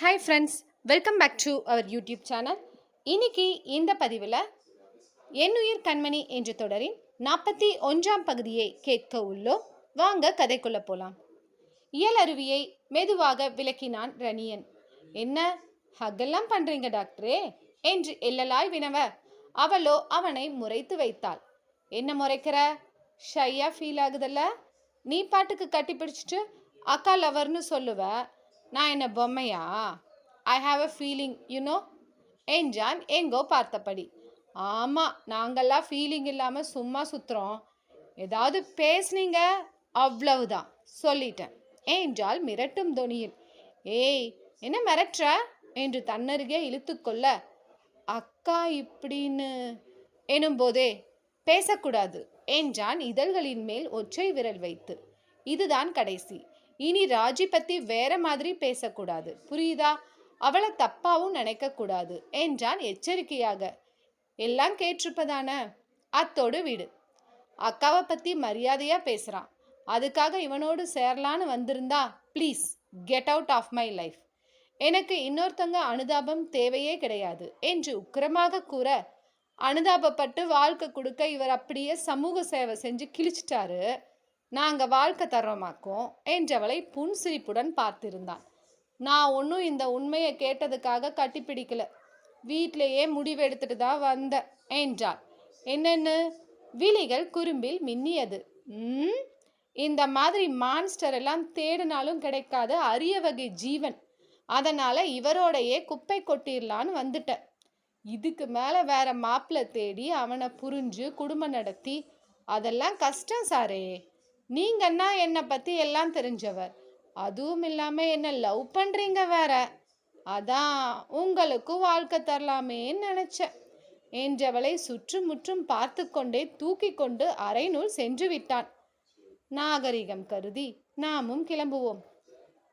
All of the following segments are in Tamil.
Hi friends welcome back to our YouTube channel இன்னைக்கு இந்த பதிவில் என்னுயிர் கண்மணி என்ற தொடரின் நாற்பத்தி ஒன்றாம் பகுதியை கேட்க உள்ளோம். வாங்க கதைக்குள்ள போலாம். இயல் அருவியை மெதுவாக விளக்கினான் ரணியன். என்ன ஹக்கெல்லாம் பண்ணுறீங்க டாக்டரே? என்று எல்லலாய் வினவ அவளோ அவனை முறைத்து வைத்தாள். என்ன முறைக்கிற? ஷையா ஃபீல் ஆகுதல்ல? நீ பாட்டுக்கு கட்டி பிடிச்சிட்டு அக்கா லவர்னு சொல்லுவ? நான் என்ன பொம்மையா? I have a feeling you know என்றான் எங்கோ பார்த்தபடி. ஆமாம் நாங்கள்லாம் ஃபீலிங் இல்லாமல் சும்மா சுற்றுறோம் ஏதாவது பேசுனீங்க? அவ்வளவுதான் சொல்லிட்டேன் என்றால் மிரட்டும் தொனியில் ஏய் என்ன மிரட்டுற? என்று தன்னருகே இழுத்துக்கொள்ள அக்கா இப்படின்னு எனும்போதே பேசக்கூடாது என்றான் இதழ்களின் மேல் ஒற்றை விரல் வைத்து. இதுதான் கடைசி. இனி ராஜி பத்தி வேற மாதிரி பேசக்கூடாது. புரியுதா? அவளை தப்பாவும் நினைக்க கூடாது என்றான் எச்சரிக்கையாக. எல்லாம் கேட்டிருப்பதான? அத்தோடு விடு. அக்காவை பத்தி மரியாதையா பேசுறான். அதுக்காக இவனோடு சேரலான்னு வந்திருந்தா please get out of my life எனக்கு இன்னொருத்தங்க அனுதாபம் தேவையே கிடையாது என்று உக்கிரமாக கூற அனுதாபப்பட்டு வாழ்க்கை கொடுக்க இவர் அப்படியே சமூக சேவை செஞ்சு கிழிச்சிட்டாரு. நாங்கள் வாழ்க்கை தர்றோமாக்கோம் என்றவளை புன்சிரிப்புடன் பார்த்திருந்தான். நான் ஒன்றும் இந்த உண்மையை கேட்டதுக்காக கட்டிப்பிடிக்கல. வீட்டிலேயே முடிவெடுத்துட்டு தான் வந்தேன் என்றாள். என்னென்னு? விழிகள் குறும்பில் மின்னியது. ம்? இந்த மாதிரி மான்ஸ்டர் எல்லாம் தேடினாலும் கிடைக்காத அரிய வகை ஜீவன். அதனால இவரோடையே குப்பை கொட்டிடலான்னு வந்துட்டேன். இதுக்கு மேலே வேற மாப்பிள்ளை தேடி அவனை புரிஞ்சு குடும்பம் நடத்தி அதெல்லாம் கஷ்டம் சாரே. நீங்கன்னா என்னை பற்றி எல்லாம் தெரிஞ்சவர். அதுவும் இல்லாமல் என்ன லவ் பண்ணுறீங்க வேற. அதான் உங்களுக்கும் வாழ்க்கை தரலாமேன்னு நினச்சேன். என்றவளை சுற்றுமுற்றும் பார்த்து கொண்டே தூக்கி கொண்டு அரைநூல் சென்று விட்டான். நாகரிகம் கருதி நாமும் கிளம்புவோம்.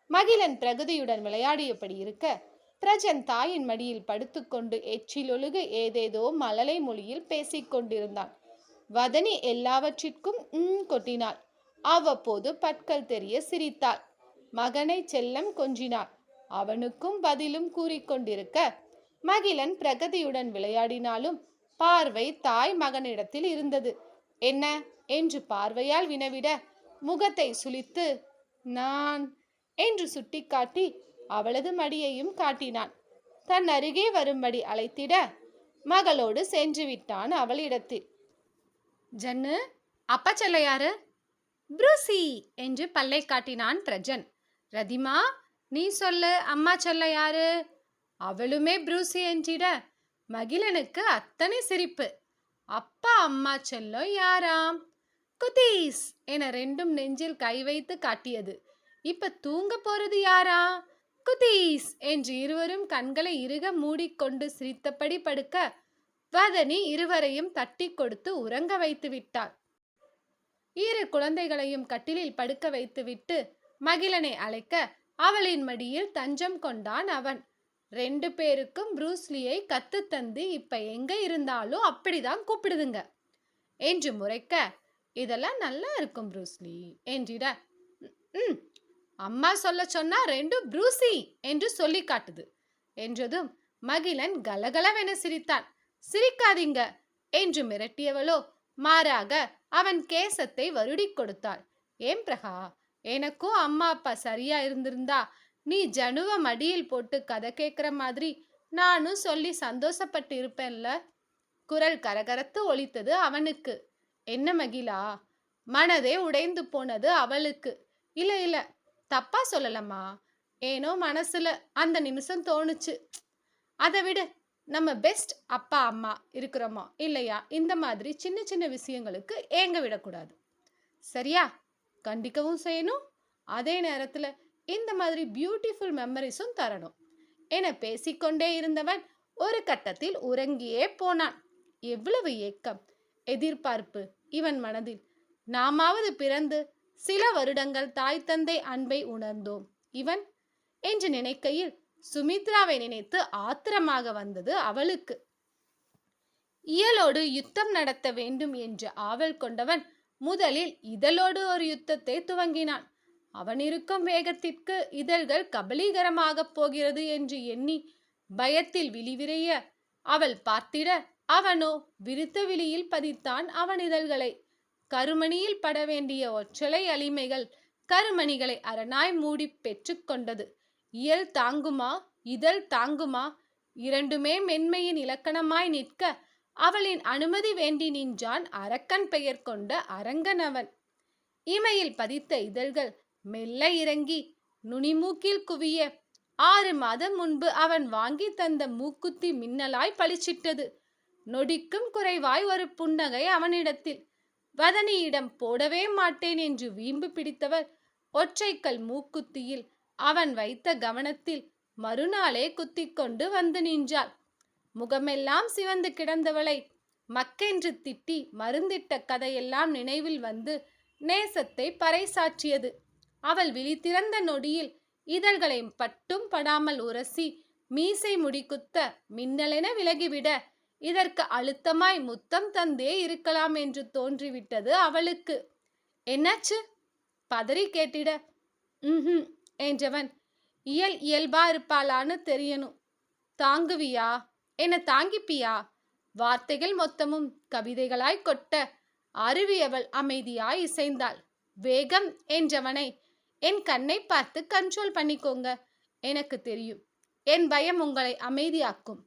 மகிழன் பிரகதியுடன் விளையாடியபடி இருக்க பிரஜன் தாயின் மடியில் படுத்துக்கொண்டு எச்சிலொழுகு ஏதேதோ மழலை மொழியில் பேசிக்கொண்டிருந்தான் வதனி எல்லாவற்றிற்கும் கொட்டினாள். அவ்வப்போது பற்கள் தெரிய சிரித்தாள். மகனை செல்லம் கொஞ்சினாள். அவனுக்கும் பதிலும் கூறிக்கொண்டிருக்க மகிழன் பிரகதியுடன் விளையாடினாலும் பார்வை தாய் மகனிடத்தில் இருந்தது. என்ன என்று பார்வையால் வினவிட முகத்தை சுளித்து நான் என்று சுட்டிக்காட்டி அவளது மடியையும் காட்டினான். தன் அருகே வரும்படி அழைத்திட மகளோடு சென்று விட்டான் அவளிடத்தில். ஜன்னு அப்பா செல்ல யாரு? ப்ரூசி என்று பல்லை காட்டினான் பிரஜன். ரதிமா நீ சொல்லு அம்மா சொல்ல யாரு? அவளுமே ப்ரூசி என்றிட மகிழனுக்கு அத்தனை சிரிப்பு. அப்பா அம்மா சொல்ல யாராம்? குதீஸ் என ரெண்டும் நெஞ்சில் கை வைத்து காட்டியது. இப்ப தூங்க போறது யாரா? குதீஸ் என்று இருவரும் கண்களை இறுக மூடிக்கொண்டு சிரித்தபடி படுக்க வதனி இருவரையும் தட்டி கொடுத்து உறங்க வைத்து விட்டாள் இரு குழந்தைகளையும் கட்டிலில் படுக்க வைத்துவிட்டு மகிழனை அழைக்க அவளின் மடியில் தஞ்சம் கொண்டான் அவன். ரெண்டு பேருக்கும் ப்ரூஸ்லியை கத்து தந்து இப்ப எங்க இருந்தாலும் அப்படிதான் கூப்பிடுதுங்க. என்று முறைக்க இதெல்லாம் நல்லா இருக்கும் ப்ரூஸ்லி என்றிட. ம் அம்மா சொல்ல சொன்னா ரெண்டும் ப்ரூசி என்று சொல்லி காட்டுது. என்றதும் மகிழன் கலகலவென சிரித்தான். சிரிக்காதீங்க என்று மிரட்டியவளோ மாறாக அவன் கேசத்தை வருடி கொடுத்தாள். ஏன் பிரகா எனக்கும் அம்மா அப்பா சரியா இருந்திருந்தா நீ ஜனுவ மடியில் போட்டு கதை கேட்குற மாதிரி நானும் சொல்லி சந்தோஷப்பட்டு இருப்பேன்ல? குரல் கரகரத்து ஒழித்தது அவனுக்கு. என்ன மகிழா மனதே உடைந்து போனது அவளுக்கு. இல்ல இல்ல தப்பா சொல்லலம்மா. ஏனோ மனசுல அந்த நிமிஷம் தோணுச்சு. அதை விடு நம்ம பெஸ்ட் அப்பா அம்மா இருக்கிறோமா இல்லையா? இந்த மாதிரி சின்ன சின்ன விஷயங்களுக்கு ஏங்க விடக்கூடாது? சரியா? கண்டிக்கவும் செய்யணும். அதே நேரத்தில் இந்த மாதிரி பியூட்டிஃபுல் மெமரிஸும் தரணும். என பேசிக்கொண்டே இருந்தவன் ஒரு கட்டத்தில் உறங்கியே போனான். எவ்வளவு ஏக்கம் எதிர்பார்ப்பு. இவன் மனதில் நாமாவது பிறந்து சில வருடங்கள் தாய் தந்தை அன்பை உணர்ந்தோம். இவன் என்று நினைக்கையில் சுமித்ராவை நினைத்து ஆத்திரமாக வந்தது அவளுக்கு. இயலோடு யுத்தம் நடத்த வேண்டும் என்று ஆவல் கொண்டவன் முதலில் இதழோடு ஒரு யுத்தத்தை துவங்கினான். அவன் இருக்கும் வேகத்திற்கு இதழ்கள் கபலீகரமாகப் போகிறது என்று எண்ணி பயத்தில் விழிவிரைய அவள் பார்த்திட அவனோ விருத்த விழியில் பதித்தான் அவன் இதழ்களை. கருமணியில் பட வேண்டிய ஒற்றலை அலிமைகள் கருமணிகளை அரணாய் மூடி பெற்றுக்கொண்டது இயல் தாங்குமா? இதழ் தாங்குமா? இரண்டுமே மென்மையின் இலக்கணமாய் நிற்க அவளின் அனுமதி வேண்டி நின்றான் அரக்கன் பெயர் கொண்ட அரங்கனவன். இமையில் பதித்த இதழ்கள் மெல்ல இறங்கி நுனிமூக்கில் குவிய ஆறு மாதம் முன்பு அவன் வாங்கி தந்த மூக்குத்தி மின்னலாய் பளிச்சிட்டது. நொடிக்கும் குறைவாய் ஒரு புன்னகை அவனிடத்தில். வதனியிடம் போடவே மாட்டேன் என்று வீம்பு பிடித்தவள் ஒற்றைக்கல் மூக்குத்தியில் அவன் வைத்த கவனத்தில் மறுநாளே குத்திக்கொண்டு வந்து நின்றாள். முகமெல்லாம் சிவந்து கிடந்தவளை மக்கென்று திட்டி மருந்திட்ட கதையெல்லாம் நினைவில் வந்து நேசத்தை பறைசாற்றியது. அவள் விழித்திறந்த நொடியில் இதழ்களை பட்டும் படாமல் உரசி மீசை முடிக்குத்த மின்னலென விலகிவிட இதற்கு அழுத்தமாய் முத்தம் தந்தே இருக்கலாம் என்று தோன்றிவிட்டது அவளுக்கு. என்னாச்சு? பதறி கேட்டிட. ம் என்றவன் இயல் இயல்பா இருப்பாளான்னு தெரியணும். தாங்குவியா? என்ன தாங்கிப்பியா? வார்த்தைகள் மொத்தமும் கவிதைகளாய் கொட்ட அருவியவள் அமைதியாய் இசைந்தாள். வேகம் என்றவனை என் கண்ணை பார்த்து கண்ட்ரோல் பண்ணிக்கோங்க. எனக்கு தெரியும். என் பயம் உங்களை அமைதியாக்கும்.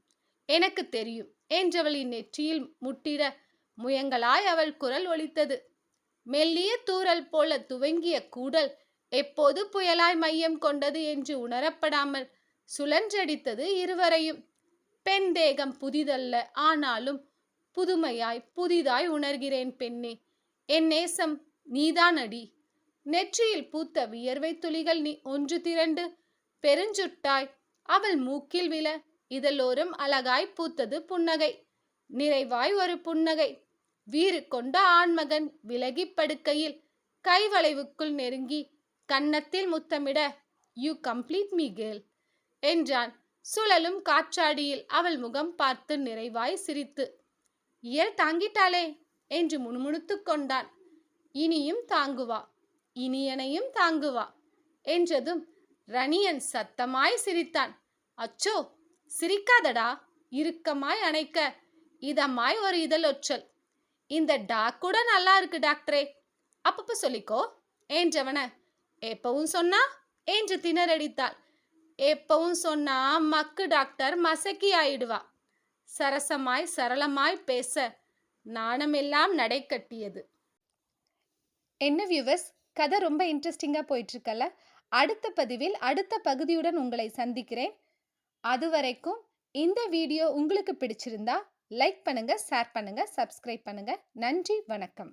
எனக்கு தெரியும் என்றவளின் நெற்றியில் முட்டிட முயங்களாய் அவள் குரல் ஒலித்தது. மெல்லிய தூறல் போல துவங்கிய கூடல் எப்போது புயலாய் மையம் கொண்டது என்று உணரப்படாமல் சுழன்றடித்தது இருவரையும். பெண் தேகம் புதிதல்ல ஆனாலும் புதுமையாய் புதிதாய் உணர்கிறேன் பெண்ணே. என் நேசம் நீதான் அடி நெற்றியில் பூத்த வியர்வை துளிகள் நீ ஒன்று திரண்டு பெருஞ்சுட்டாய். அவள் மூக்கில் விழ இதழோரும் அழகாய் பூத்தது புன்னகை. நிறைவாய் ஒரு புன்னகை. வீறு கொண்ட ஆண்மகன் விலகி படுக்கையில் கைவளைவுக்குள் நெருங்கி கன்னத்தில் முத்தமிட யூ கம்ப்ளீட் மீ கேர்ள் என்றான். சுழலும் காற்றாடியில் அவள் முகம் பார்த்து நிறைவாய் சிரித்து இயல் தாங்கிட்டாளே என்று முணுமுணுத்து கொண்டான். இனியும் தாங்குவா இனியனையும் தாங்குவா என்றதும் ரணியன் சத்தமாய் சிரித்தான். அச்சோ சிரிக்காதடா இறுக்கமாய் அணைக்க இதமாய் ஒரு இதழொற்றல் இந்த டாக் கூட நல்லா இருக்கு டாக்டரே. அப்பப்போ சொல்லிக்கோ என்றவன எப்பவும் சொன்னா என்று திணறடித்தாள். எப்பவும் சொன்னா மக்கு டாக்டர் மசக்கி ஆயிடுவா. சரசமாய் சரளமாய் பேச நாணமெல்லாம் நடை கட்டியது. என்ன வியூவர்ஸ் கதை ரொம்ப இன்ட்ரெஸ்டிங்காக போயிட்டுருக்கல அடுத்த பதிவில் அடுத்த பகுதியுடன் உங்களை சந்திக்கிறேன். அது வரைக்கும் இந்த வீடியோ உங்களுக்கு பிடிச்சிருந்தா லைக் பண்ணுங்க ஷேர் பண்ணுங்க சப்ஸ்கிரைப் பண்ணுங்க. நன்றி வணக்கம்.